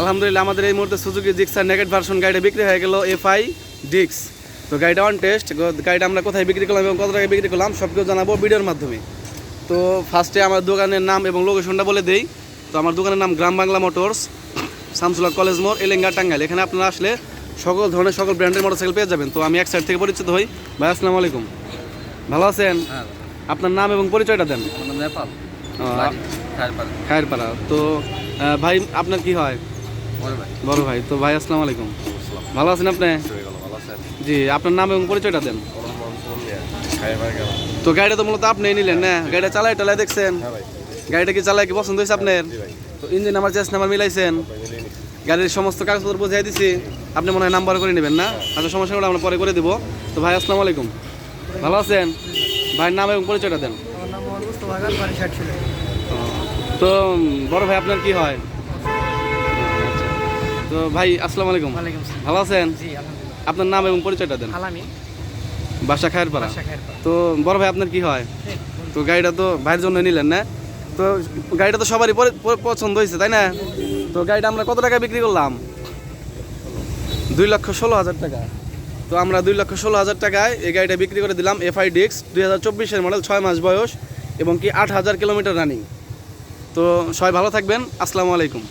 আলহামদুলিল্লাহ আমাদের এই মুহূর্তে সুজুকি জিক্সার নেগেট ভার্সন গাড়িটা বিক্রি হয়ে গেল এফআই ডিক্স তো গাড়িটা অন টেস্ট গাড়িটা আমরা কোথায় বিক্রি করলাম এবং কত টাকায় বিক্রি করলাম সব কিছু জানাব ভিডিওর মাধ্যমে। তো ফার্স্টে আমার দোকানের নাম এবং লোকেশনটা বলে দেই। তো আমার দোকানের নাম গ্রাম বাংলা মোটরস শামসুল্লাহ কলেজ মোড় এলেঙ্গা টাঙ্গাইল। এখানে আপনারা আসলে সকল ধরনের সকল ব্র্যান্ডের মোটরসাইকেল পেয়ে যাবেন। তো আমি এক সাইড থেকে পরিচিত হই। ভাই আসসালামু আলাইকুম। ভালো আছেন? হ্যাঁ। আপনার নাম এবং পরিচয়টা দেন। নেপাল। খায়েরপাড়া তো ভাই আপনার কি হয়? বড় ভাই। তো ভাই আসসালামু আলাইকুম। ভালো আছেন আপনি? জি আপনার নাম এবং পরিচয়টা দেন। তো গাড়িটা তো মূলত আপনি নিলেন না? গাড়িটা চালাই টালাই দেখছেন? হ্যাঁ গাড়িটা কি চালাই কি পছন্দ হয়েছে আপনার? তো ইঞ্জিন আমার চেস নাম্বার মিলাইছেন। গাড়ির সমস্ত কাগজপত্র বুঝিয়ে দিছি। আপনি মনে হয় নাম্বার করে নেবেন না? আচ্ছা সমস্যা হলে আমরা পরে করে দিব। তো ভাই আসসালামু আলাইকুম। ভালো আছেন? ভাইয়ের নাম এবং পরিচয়টা দেন। তো বড় ভাই আপনার কি হয়? তো ভাই আসসালামু আলাইকুম। ভালো আছেন? আপনার নাম এবং পরিচয়টা দেন। বাসা খায়ের পাড়া তো বড় ভাই আপনার কি হয়? তো গাড়িটা তো ভাইয়ের জন্য নিলেন না? তো গাড়িটা তো সবারই পছন্দ হয়েছে তাই না? তো গাড়িটা আমরা কত টাকা বিক্রি করলাম? দুই লক্ষ ষোলো হাজার টাকা। তো আমরা দুই লক্ষ ষোলো হাজার টাকায় এই গাড়িটা বিক্রি করে দিলাম এফআই ডিক্স দুই হাজার চব্বিশের মডেল ছয় মাস বয়স এবং কি আট হাজার কিলোমিটার রানিং। তো সবাই ভালো থাকবেন। আসসালামু আলাইকুম।